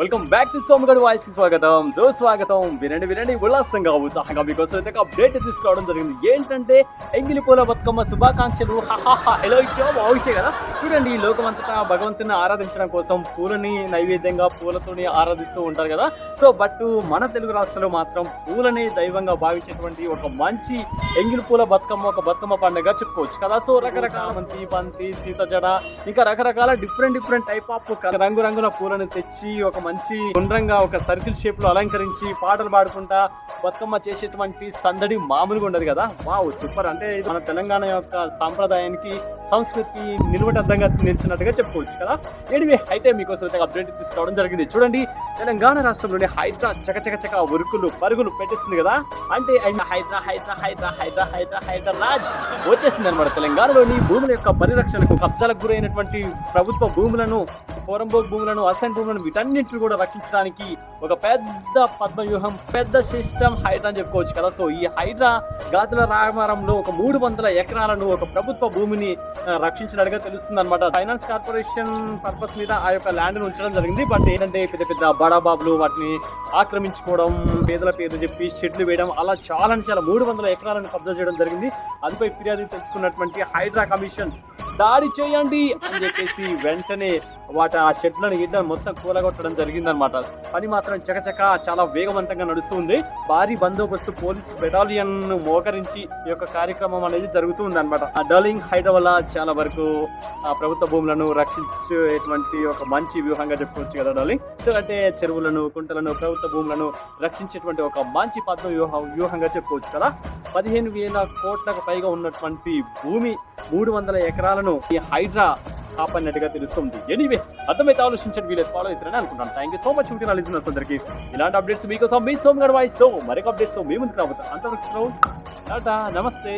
Welcome back to సోమగడ్ వాయిస్కి స్వాగతం సో స్వాగతం వినండి వినండి ఉల్లాసంగా ఉత్సాహంగా మీకోసం అయితే ఒక అప్డేట్ తీసుకోవడం జరిగింది ఏంటంటే ఎంగిలి పూల బతుకమ్మ శుభాకాంక్షలు ఎలా ఇచ్చావు బాగుచ్చాయి కదా చూడండి ఈ లోకమంతటా భగవంతుని ఆరాధించడం కోసం పూలని నైవేద్యంగా పూలతోని ఆరాధిస్తూ ఉంటారు కదా సో బట్ మన తెలుగు రాష్ట్రంలో మాత్రం పూలని దైవంగా భావించేటువంటి ఒక మంచి ఎంగిలి పూల బతుకమ్మ ఒక బతుకమ్మ పండుగ చెప్పుకోవచ్చు కదా సో రకరకాల బంతి బంతి సీత జడ ఇంకా రకరకాల డిఫరెంట్ డిఫరెంట్ టైప్ ఆఫ్ రంగురంగుల పూలను తెచ్చి ఒక మంచి గుండ్రంగా ఒక సర్కిల్ షేప్లో అలంకరించి పాటలు పాడుకుంటా బతుకమ్మ చేసేటువంటి సందడి మామూలుగా ఉండదు కదా? Wow super. అంటే ఇది మన తెలంగాణ యొక్క సాంప్రదాయానికి సంస్కృతికి నిలువటద్దంగా నిలిచినట్టుగా చెప్పుకోవచ్చు కదా? ఎనివే అయితే మీకోసం అయితే అప్డేట్ తీసుకురావడం జరిగింది. చూడండి తెలంగాణ రాష్ట్రంలోని హైదరా చకచక చక ఉరుకులు పరుగులు పెట్టేస్తుంది కదా? అంటే ఆయన హైదరా హైదరా హైదరా హైదరా హైదరా హైడ్రా రాజ్ వచ్చేసింది అనమాట తెలంగాణలోని భూముల యొక్క పరిరక్షణకు కబ్జాలకు గురైనటువంటి ప్రభుత్వ భూములను పోరంబోగ్ భూములను అసెంట్ భూములను వీటన్నింటిని కూడా రక్షించడానికి ఒక పెద్ద పద్మవ్యూహం పెద్ద సిస్టమ్ హైడ్రా అని చెప్పుకోవచ్చు కదా. సో ఈ హైడ్రా గాజుల రామారంలో ఒక మూడు వందల ఎకరాలను ఒక ప్రభుత్వ భూమిని రక్షించినట్టుగా తెలుస్తుంది అనమాట ఫైనాన్స్ కార్పొరేషన్ పర్పస్ మీద ఆ యొక్క ల్యాండ్ ఉంచడం జరిగింది. బట్ ఏంటంటే పెద్ద పెద్ద బడాబాబులు వాటిని ఆక్రమించుకోవడం పేదల పేరు చెప్పి షెడ్లు వేయడం అలా చాలా అంటే చాలా మూడు వందల ఎకరాలను కబ్జా చేయడం జరిగింది. అదిపై ఫిర్యాదు తెలుసుకున్నటువంటి హైడ్రా కమిషన్ దాడి చేయండి అని చెప్పేసి వెంటనే వాటి ఆ షెడ్లను ఇద్దరు మొత్తం కూలగొట్టడం జరిగిందనమాట పని మాత్రం చకచక చాలా వేగవంతంగా నడుస్తుంది. భారీ బందోబస్తు పోలీస్ బెటాలియన్ మోకరించి ఈ యొక్క కార్యక్రమం అనేది జరుగుతుంది అనమాట ఆ డర్లింగ్ హైడ్రా వల్ల చాలా వరకు ప్రభుత్వ భూములను రక్షించేటువంటి ఒక మంచి వ్యూహంగా చెప్పుకోవచ్చు కదా డార్లింగ్? సో అంటే చెరువులను కుంటలను ప్రభుత్వ భూములను రక్షించేటువంటి ఒక మంచి పద్మ వ్యూహ వ్యూహంగా చెప్పుకోవచ్చు కదా. పదిహేను వేల కోట్లకు పైగా ఉన్నటువంటి భూమి మూడు వందల ఎకరాలను ఈ హైడ్రా కాపాడినట్టుగా తెలుస్తుంది. ఎనీవే అర్థమైతే ఆలోచించండి వీళ్ళకి ఫాలో అవుతారని అనుకుంటాను థ్యాంక్ యూ సో మచ్ ఉంటే లిజినర్స్ అందరికి. ఇలాంటి అప్డేట్స్ మీకోసం మీ సోమ్ గడ్ వాయిస్తో మరొక అప్డేట్స్ మీ ముందుకు రాబోతాను అంతవరకు టాటా నమస్తే.